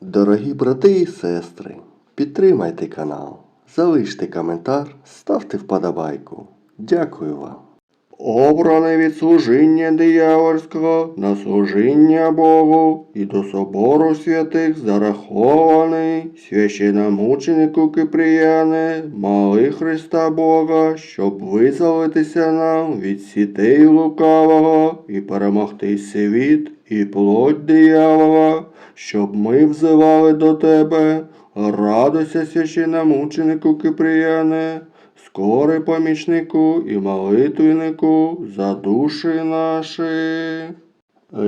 Дорогі брати і сестри, підтримайте канал, залиште коментар, ставте вподобайку. Дякую вам. Обраний від служіння диявольського на служіння Богу і до собору святих зарахований священомученику Киприяне, моли Христа Бога, щоб визволитися нам від сітей лукавого і перемогти світ і плоть диявола, щоб ми взивали до тебе, радуйся священомученику Киприяне, скорий помічнику і молитвеннику за душі наші.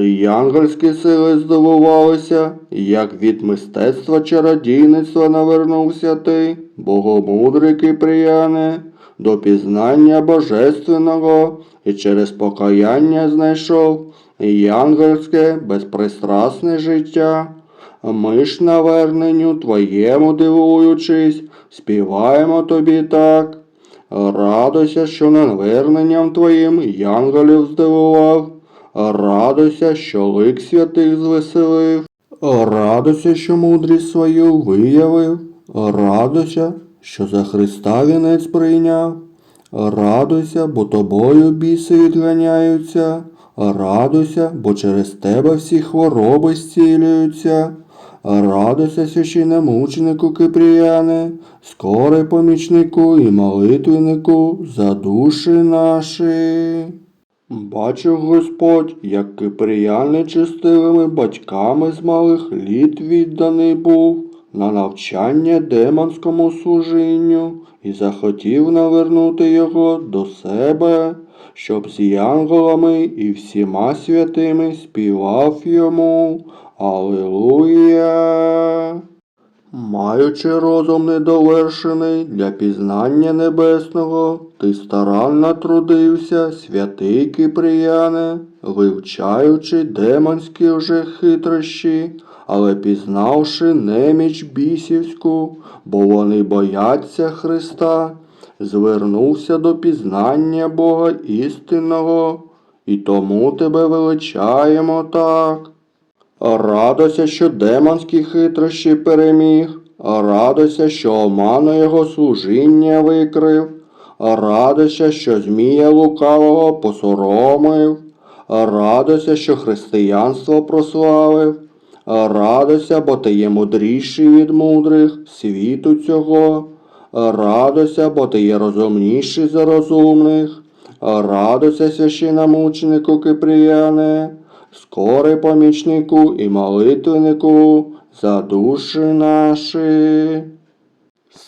Янгольські сили здивувалися, як від мистецтва чародійництва навернувся ти, богомудрий Киприяне, до пізнання божественного і через покаяння знайшов янгольське безпристрасне життя. Ми ж наверненню твоєму дивуючись, співаємо тобі так. Радуйся, що наверненням твоїм янголів здивував. Радуйся, що лик святих звеселив. Радуйся, що мудрість свою виявив. Радуйся, що за Христа вінець прийняв. Радуйся, бо тобою біси відганяються. Радуйся, бо через тебе всі хвороби зцілюються. Радуйся, священномученику Кипріяне, скорий помічнику і молитвеннику за душі наші. Бачив Господь, як Киприян нечестивими батьками з малих літ відданий був на навчання демонському служінню і захотів навернути його до себе, щоб з янголами і всіма святими співав йому. Алілуя! Маючи розум недовершений для пізнання небесного, ти старанно трудився, святий Киприяне, вивчаючи демонські вже хитрощі, але пізнавши неміч бісівську, бо вони бояться Христа, звернувся до пізнання Бога істинного, і тому тебе величаємо так. Радуйся, що демонські хитрощі переміг, радуйся, що оману його служіння викрив, радуйся, що змія лукавого посоромив, радуйся, що християнство прославив, радуйся, бо ти є мудріший від мудрих світу цього, радуйся, бо ти є розумніший за розумних, радуйся, священомученику Киприяне, скорий помічнику і молитвеннику за душі наші.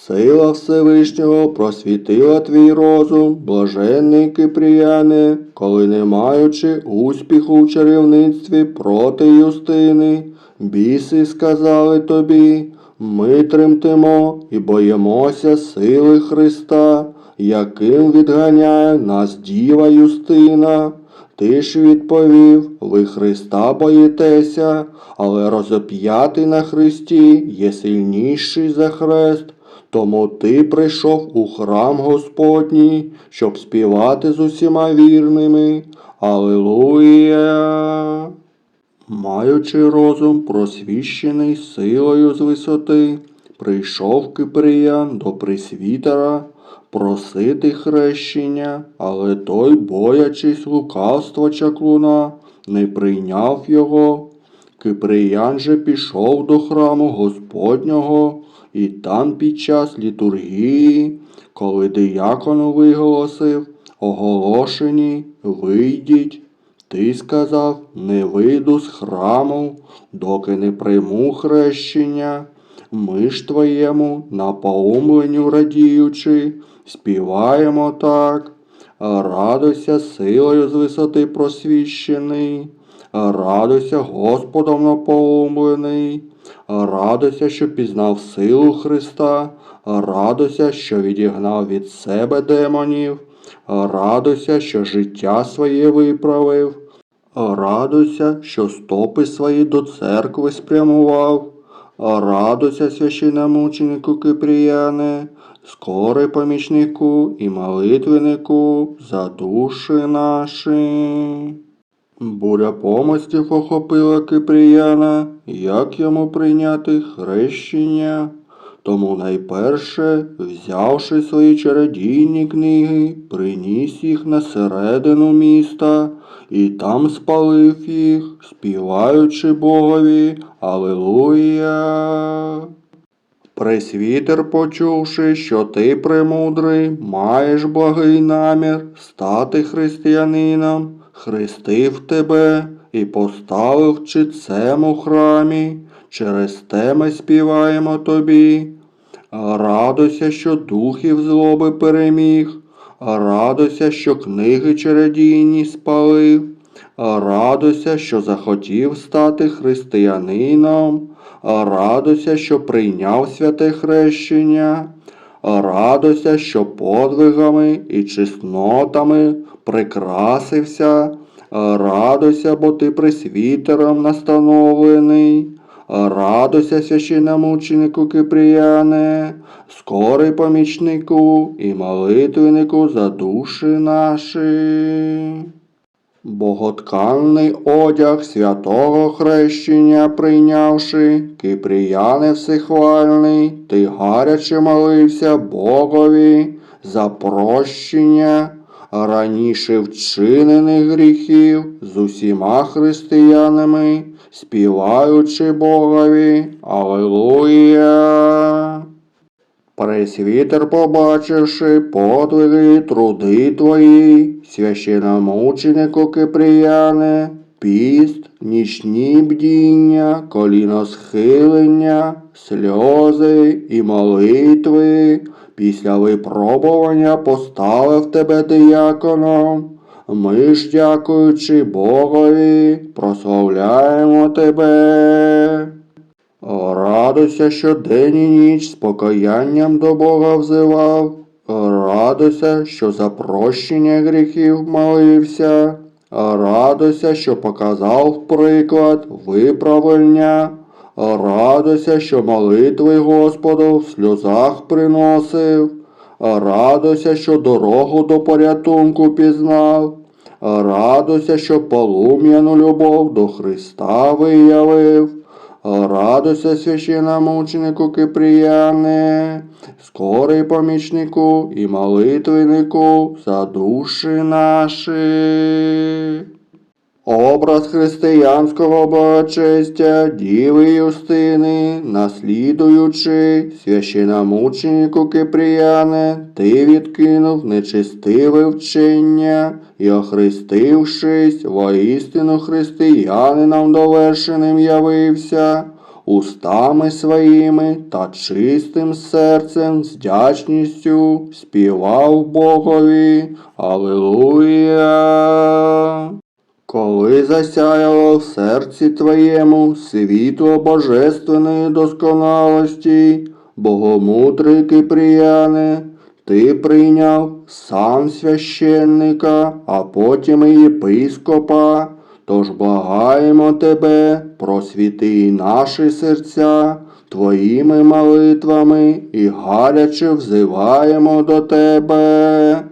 Сила Всевишнього просвітила твій розум, блаженний Кипріяне, коли не маючи успіху в чарівництві проти Юстини, біси сказали тобі, ми тремтимо і боїмося сили Христа, яким відганяє нас діва Юстина. Ти ж відповів, ви Христа боїтеся, але розоп'ятий на Христі є сильніший за хрест. Тому ти прийшов у храм Господній, щоб співати з усіма вірними. Алілуя! Маючи розум просвіщений силою з висоти, прийшов Киприян до присвітера просити хрещення, але той, боячись лукавства чаклуна, не прийняв його. Киприян же пішов до храму Господнього, і там під час літургії, коли диякон виголосив, оголошені, вийдіть. Ти сказав, не вийду з храму, доки не прийму хрещення. Ми ж твоєму напоумленню радіючи, співаємо так. Радуйся силою з висоти просвіщений, радуйся Господом напоумлений, радуйся, що пізнав силу Христа, радуйся, що відігнав від себе демонів, радуйся, що життя своє виправив. Радуйся, що стопи свої до церкви спрямував. Радуйся, священномученику Кипріяне, скорий помічнику і молитвеннику за душі наші. Буря помостів охопила Кипріяна, як йому прийняти хрещення. Тому найперше, взявши свої чародійні книги, приніс їх на середину міста і там спалив їх, співаючи Богові Алилуя. Пресвітер, почувши, що ти премудрий, маєш благий намір стати християнином, хрестив тебе і поставив чицем у храмі. Через те ми співаємо тобі. Радуйся, що духів злоби переміг, радуйся, що книги чародійні спалив, радуйся, що захотів стати християнином, радуйся, що прийняв святе хрещення, радуйся, що подвигами і чеснотами прикрасився, радуйся, бо ти пресвітером настановлений. Радуйся, священномученику Кипріяне, скорий помічнику і молитвеннику за душі наші. Боготканний одяг святого хрещення прийнявши, Кипріяне всехвальний, ти гаряче молився Богові за прощення раніше вчинених гріхів з усіма християнами, співаючи Богові Аллилуйя. Пресвітер, побачивши подвиги, труди твої, священомученику Кипріяне, піст, нічні бдіння, коліносхилення, сльози і молитви, після випробування поставив тебе дияконом. Ми ж, дякуючи Богові, прославляємо тебе. Радуйся, що день і ніч з покаянням до Бога взивав. Радуйся, що за прощення гріхів молився. Радуйся, що показав приклад виправлення. Радуйся, що молитви Господу в сльозах приносив. Радуйся, що дорогу до порятунку пізнав. Радуйся, що полум'яну любов до Христа виявив. Радуйся, священномученику Кипріяне, скорий помічнику і молитвеннику за душі наші. Образ християнського благочестя Діви Юстини, наслідуючи священомученику Кипріяне, ти відкинув нечистиве вчення і, охрестившись, воістину християнином довершеним явився, устами своїми та чистим серцем з вдячністю співав Богові Аллилуйя. Засяяло в серці твоєму світло божественної досконалості, богомудрий Кипріяне, ти прийняв сан священника, а потім і єпископа. Тож благаємо тебе, просвіти наші серця твоїми молитвами і гаряче взиваємо до тебе.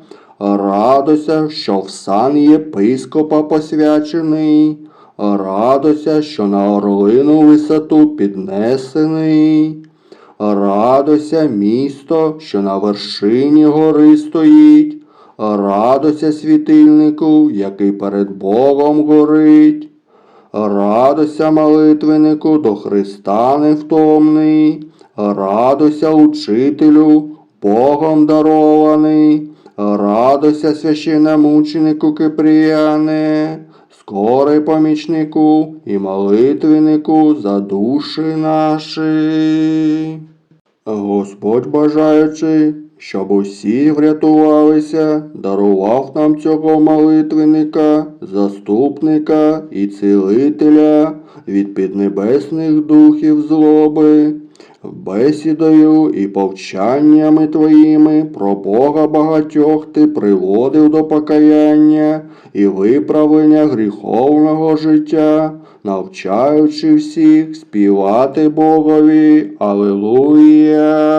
Радуйся, що в сан єпископа посвячений. Радуйся, що на орлину висоту піднесений. Радуйся, місто, що на вершині гори стоїть. Радуйся, світильнику, який перед Богом горить. Радуйся, молитвеннику, до Христа невтомний. Радуйся, учителю, Богом дарований. Радуйся, священномученику Кипріяне, скорий помічнику і молитвеннику за душі наші. Господь бажаючи, щоб усі врятувалися, дарував нам цього молитвенника, заступника і цілителя від піднебесних духів злоби, бесідою і повчаннями твоїми про Бога багатьох ти приводив до покаяння і виправлення гріховного життя, навчаючи всіх співати Богові Алилуя.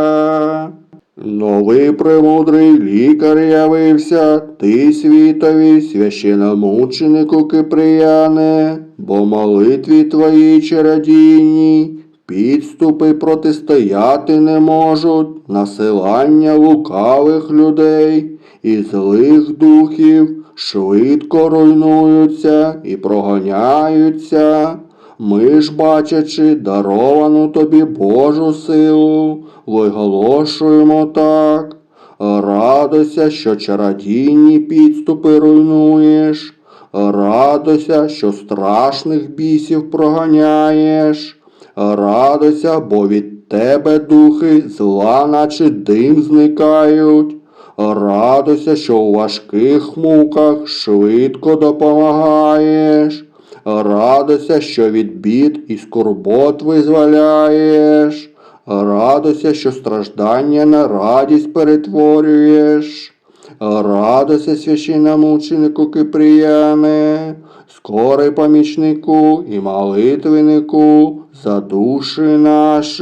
Новий премудрий лікар явився, ти світові, священомученику Киприяне, бо молитві твої чародійні, підступи протистояти не можуть, насилання лукавих людей і злих духів швидко руйнуються і проганяються. Ми ж, бачачи даровану тобі Божу силу, виголошуємо так. Радуйся, що чародійні підступи руйнуєш, радуйся, що страшних бісів проганяєш, радуйся, бо від тебе духи зла, наче дим зникають. Радуйся, що у важких муках швидко допомагаєш. Радуйся, що від бід і скорбот визволяєш. Радуйся, що страждання на радість перетворюєш. Радуйся, священномученику Киприяне, скорий помічнику і молитвеннику за душі наші.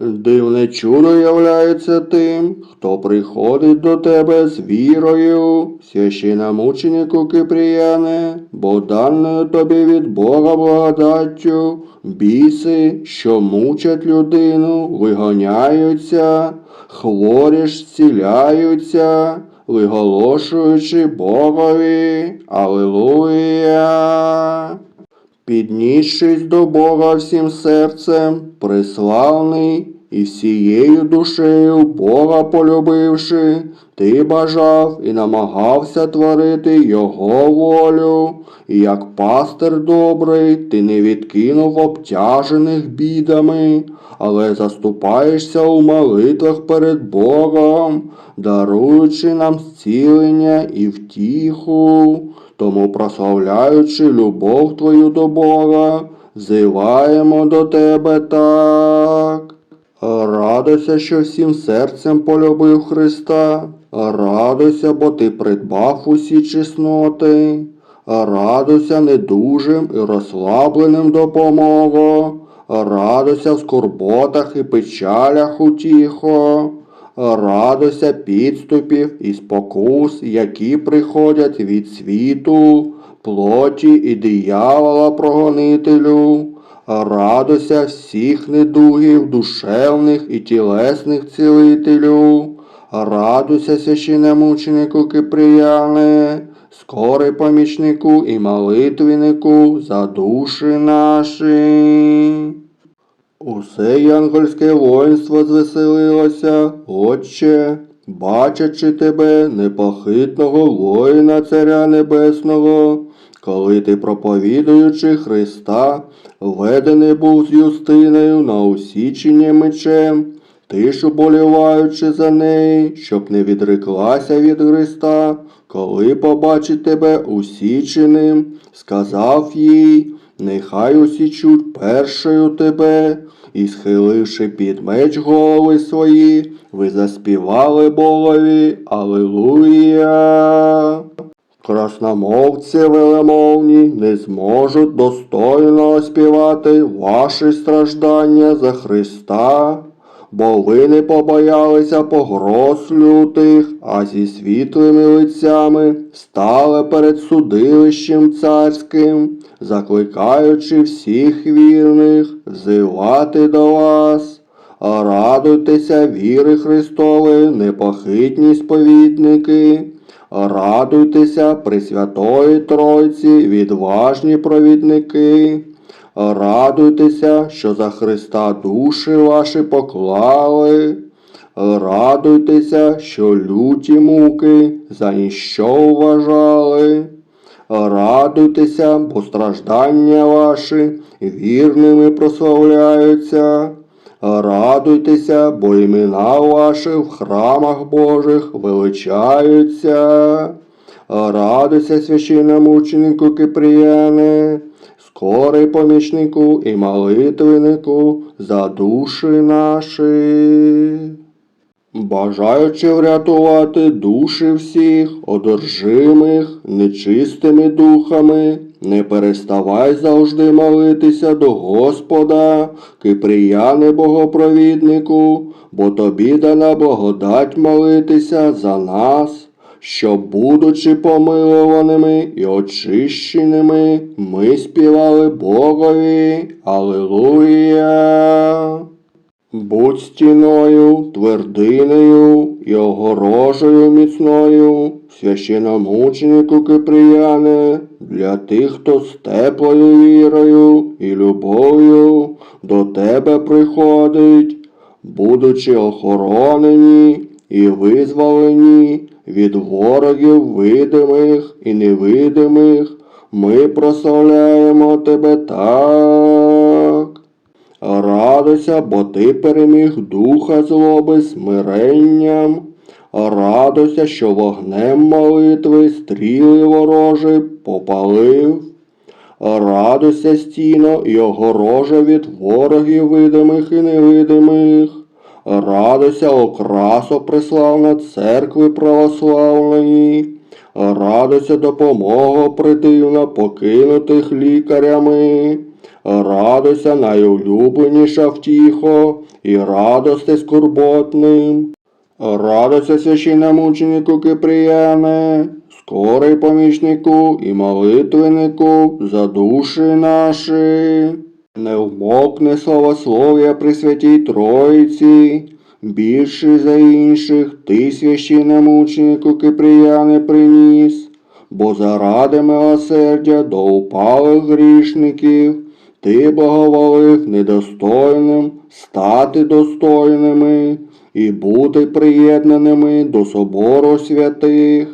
Дивне чудо являється тим, хто приходить до тебе з вірою, священомученику Киприяне, бо даною тобі від Бога благодаттю, біси, що мучать людину, вигоняються, хворі ж зціляються, виголошуючи Богові. Алілуя! Піднісшись до Бога всім серцем, приславний і всією душею Бога полюбивши, ти бажав і намагався творити Його волю, і як пастир добрий, ти не відкинув обтяжених бідами, але заступаєшся у молитвах перед Богом, даруючи нам зцілення і втіху. Тому, прославляючи любов Твою до Бога, взиваємо до Тебе так. Радуйся, що всім серцем полюбив Христа. Радуйся, бо ти придбав усі чесноти. Радуйся недужим і розслабленим допомогу. Радуйся в скорботах і печалях утіхо. Радуйся підступів і спокус, які приходять від світу, плоті і диявола прогонителю. Радуйся всіх недугів, душевних і тілесних цілителю. Радуйся, священномученику Киприяне, скорий помічнику і молитвеннику за душі наші. Усе янгольське воїнство звеселилося, Отче, бачачи тебе, непохитного воїна Царя Небесного, коли ти, проповідуючи Христа, ведений був з Юстиною на усічення мечем, ти ж уболіваючи за неї, щоб не відреклася від Христа, коли побачить тебе усіченим, сказав їй, нехай усічуть першою тебе, і, схиливши під меч голови свої, ви заспівали Богові Алилуя. Красномовці велемовні не зможуть достойно оспівати ваші страждання за Христа, бо ви не побоялися погроз лютих, а зі світлими лицями стали перед судилищем царським, закликаючи всіх вірних взивати до вас. Радуйтеся віри Христової, непохитні сповідники. Радуйтеся, Пресвятої Тройці, відважні провідники. Радуйтеся, що за Христа душі ваші поклали. Радуйтеся, що люті муки за ніщо вважали. Радуйтеся, бо страждання ваші вірними прославляються. Радуйтеся, бо імена ваші в храмах Божих величаються. Радуйся, священномученику Киприяне, скорий помічнику і молитвеннику за душі наші. Бажаючи врятувати душі всіх, одержимих, нечистими духами, не переставай завжди молитися до Господа, Киприяне Богопровіднику, бо тобі дана благодать молитися за нас. щоб, будучи помилуваними і очищеними, ми співали Богові. Алілуя! Будь стіною, твердинею і огорожею міцною, священомученику Киприяне, для тих, хто з теплою вірою і любов'ю до тебе приходить, будучи охоронені і визволені від ворогів видимих і невидимих, ми прославляємо тебе так. Радуйся, бо ти переміг духа злоби смиренням. Радуйся, що вогнем молитви стріли ворожі попалив. Радуйся, стіно і огорожа від ворогів видимих і невидимих. Радуйся, окрасо преславна церкви православної. Радуйся, допомога придивна покинутих лікарями. Радуйся, найулюбленіша втіхо, і радости скорботним. Радуйся, священномученику Киприяне, скорий помічнику і молитвеннику за душі наші. Не вмокне славослов'я при святій Троїці, більше за інших ти, священномученику Киприяне, приніс, бо заради милосердя до упалих грішників ти благоволив недостойним стати достойними і бути приєднаними до собору святих.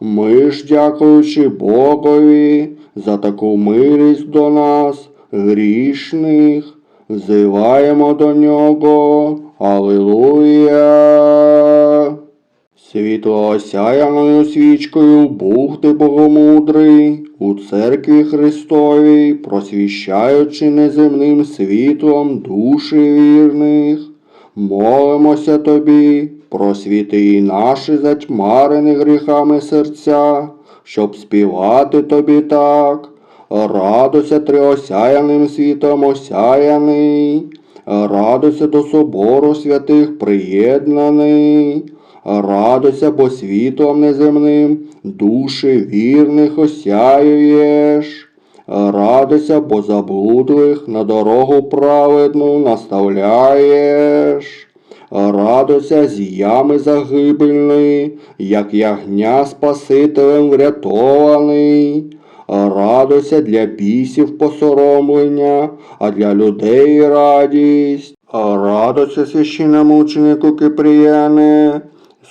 Ми ж, дякуючи Богові за таку милість до нас, грішних, взиваємо до нього. Алілуя! Світло осяяною свічкою Був ти богомудрий у церкві Христовій, просвіщаючи неземним світлом душі вірних. Молимося тобі, просвіти і наші затьмарені гріхами серця, щоб співати тобі так. Радуйся триосяяним світом осяяний, радуйся до собору святих приєднаний. Радуйся, бо світлом неземним душі вірних осяюєш. Радуйся, бо заблудлих на дорогу праведну наставляєш. Радуйся з ями загибельної, як ягня Спасителем врятований. Радуйся для бісів посоромлення, а для людей радість. Радуйся священномученику Киприяне,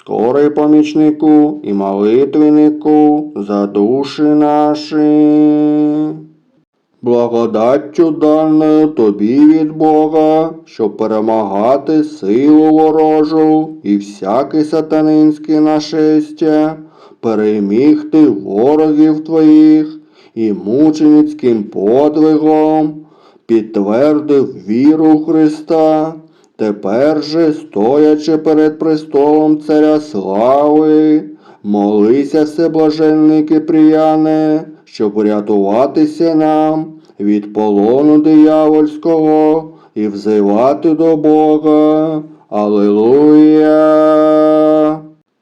скорий помічнику і молитвеннику за душі наші. Благодаттю даною тобі від Бога, щоб перемагати силу ворожу і всяке сатанинське нашестя, перемігти ворогів твоїх і мученицьким подвигом, підтвердив віру Христа, тепер же, стоячи перед престолом Царя слави, молися всеблаженний Киприяне, щоб врятуватися нам від полону диявольського і взивати до Бога. Алілуя!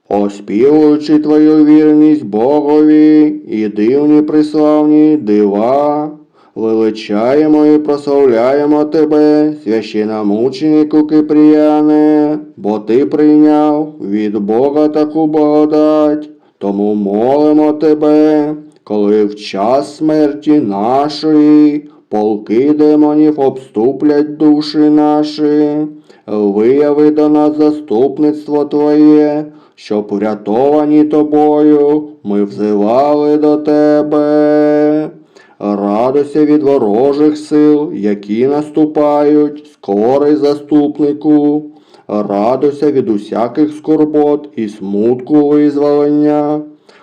Оспівуючи твою вірність Богові і дивні приславні дива, величаємо і прославляємо тебе, священомученику Киприяне, бо ти прийняв від Бога таку благодать, тому молимо тебе, коли в час смерті нашої полки демонів обступлять душі наші, вияви до нас заступництво Твоє, щоб врятовані тобою ми взивали до тебе. Радуйся від ворожих сил, які наступають, скорий заступнику. Радуйся від усяких скорбот і смутку визволення.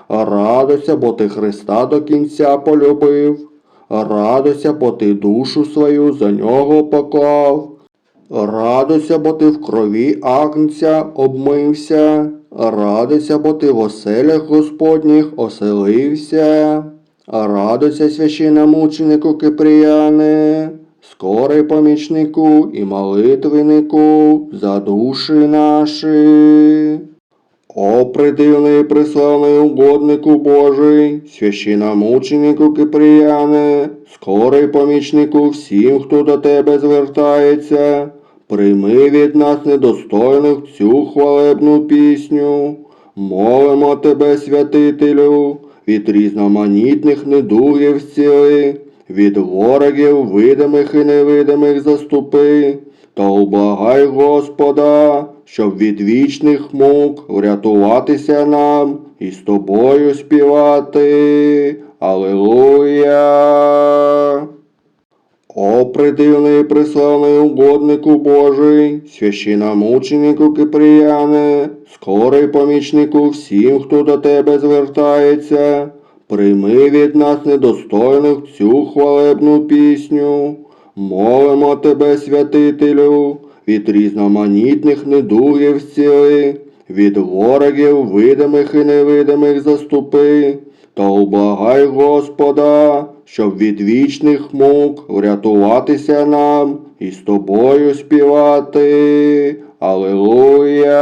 Радуйся, бо ти Христа до кінця полюбив. Радуйся, бо ти душу свою за нього поклав. Радуйся, бо ти в крові агнця обмився. Радуйся, бо ти в оселях Господніх оселився. Радуйся, священномученику Киприяне, скорий помічнику і молитвеннику за душі наші. О, придивний приславний угоднику Божий, священомученику Киприяне, скорий помічнику всім, хто до тебе звертається, прийми від нас недостойних цю хвалебну пісню. Молимо тебе, святителю, від різноманітних недугів сіли, від ворогів видимих і невидимих заступи, та убагай Господа, щоб від вічних мук врятуватися нам і з тобою співати. Алілуя! О, придивний приславний угоднику Божий, священомученику Киприяне, скорий помічнику всім, хто до тебе звертається, прийми від нас недостойних цю хвалебну пісню. Молимо тебе, святителю, від різноманітних недугів зціли, від ворогів видимих і невидимих заступи, та ублагай Господа, щоб від вічних мук врятуватися нам і з тобою співати. Алілуя!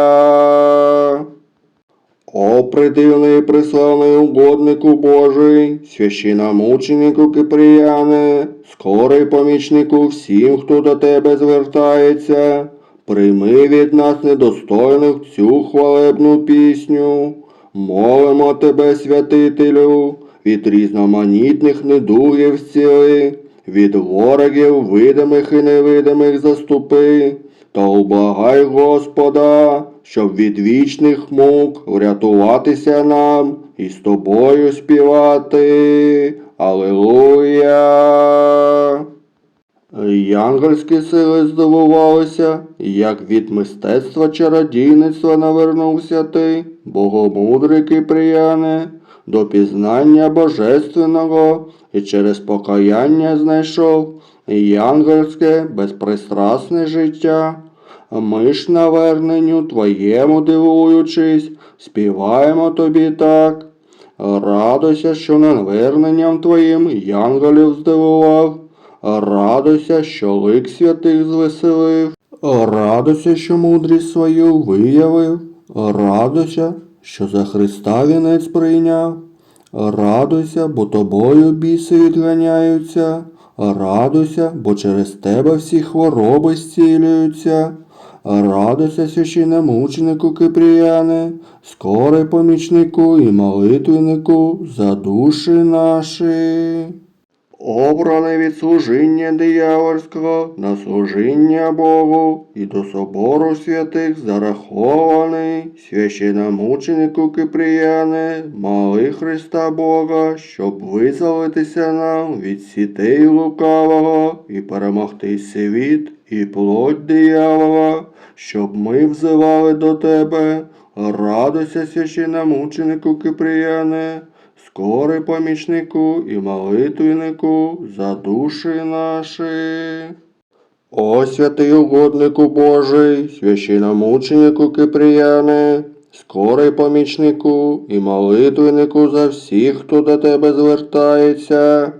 О, придивний приславний угоднику Божий, священомученику Киприяне, скорий помічнику всім, хто до тебе звертається, прийми від нас недостойних цю хвалебну пісню. Молимо тебе, святителю, від різноманітних недугів зціли, від ворогів видимих і невидимих заступи, та ублагай Господа, щоб від вічних мук врятуватися нам і з тобою співати. Алілуя! Янгольські сили здивувалися, як від мистецтва чародійництва навернувся ти, богомудрий Киприяне, до пізнання божественного і через покаяння знайшов янгольське безпристрасне життя. Ми ж наверненню твоєму дивуючись, співаємо тобі так. Радуйся, що наверненням твоїм янголів здивував. Радуйся, що лик святих звеселив. Радуйся, що мудрість свою виявив. Радуйся, що за Христа вінець прийняв. Радуйся, бо тобою біси відганяються. Радуйся, бо через тебе всі хвороби зцілюються. Радуйся, священномученику Кипріяне, скорий помічнику і молитвеннику за душі наші. Обраний від служіння диявольського на служіння Богу і до собору святих зарахований священомученику Кипріяне, моли Христа Бога, щоб визволитися нам від сітей лукавого і перемогти світ і плоть диявола, щоб ми взивали до тебе. Радуйся, священомученику Кипріяне, скорий помічнику і молитвеннику за душі наші. О святий угоднику Божий, священомученику Киприяне, скорий помічнику і молитвеннику за всіх, хто до тебе звертається,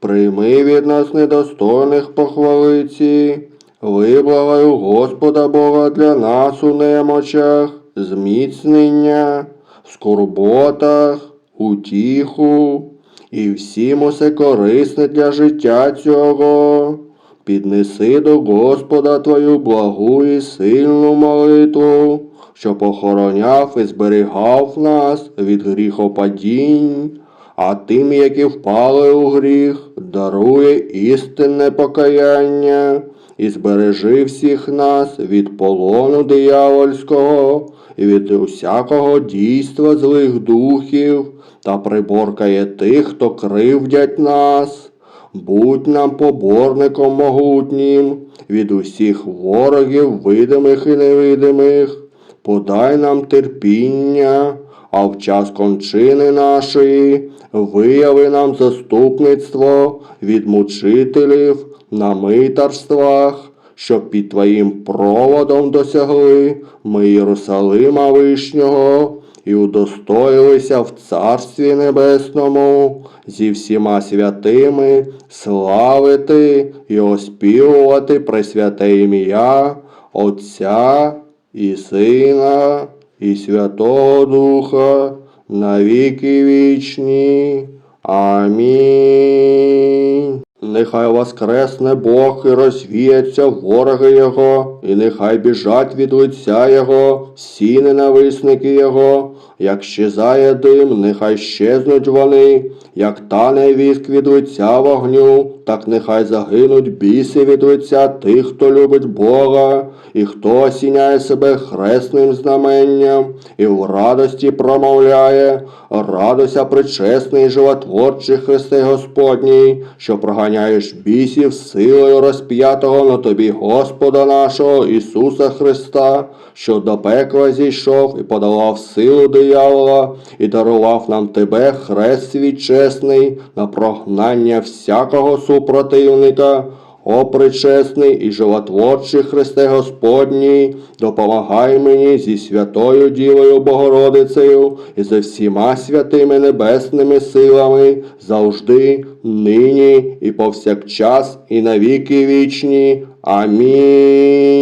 прийми від нас недостойних похвалиці, виблагаю Господа Бога для нас у немочах, зміцнення, скорботах, утіху і всім усе корисне для життя цього. Піднеси до Господа твою благу і сильну молитву, щоб охороняв і зберігав нас від гріхопадінь, а тим, які впали у гріх, дарує істинне покаяння і збережи всіх нас від полону диявольського і від усякого дійства злих духів, та приборкає тих, хто кривдять нас. Будь нам поборником могутнім від усіх ворогів, видимих і невидимих, подай нам терпіння, а в час кончини нашої вияви нам заступництво від мучителів на митарствах, щоб під Твоїм проводом досягли ми Єрусалима Вишнього і удостоїлися в Царстві Небесному зі всіма святими славити і оспівувати пресвяте ім'я Отця і Сина і Святого Духа на віки вічні. Амінь. Нехай воскресне Бог і розвіяться вороги Його, і нехай біжать від лиця Його всі ненависники Його. Як щезає дим, нехай щезнуть вони, як тане віск від лиця вогню, так нехай загинуть біси від лиця тих, хто любить Бога, і хто осіняє себе хресним знаменням, і в радості промовляє, радуйся причесний животворчий Христе Господній, що проганяєш бісів силою розп'ятого на тобі Господа нашого Ісуса Христа, що до пекла зійшов і подолав силу диявола, і дарував нам тебе хрест свій чесний на прогнання всякого супротивника. О причесний і животворчий Христе Господній, допомагай мені зі святою Дівою Богородицею і за всіма святими небесними силами, завжди, нині і повсякчас, і на віки вічні. Амінь.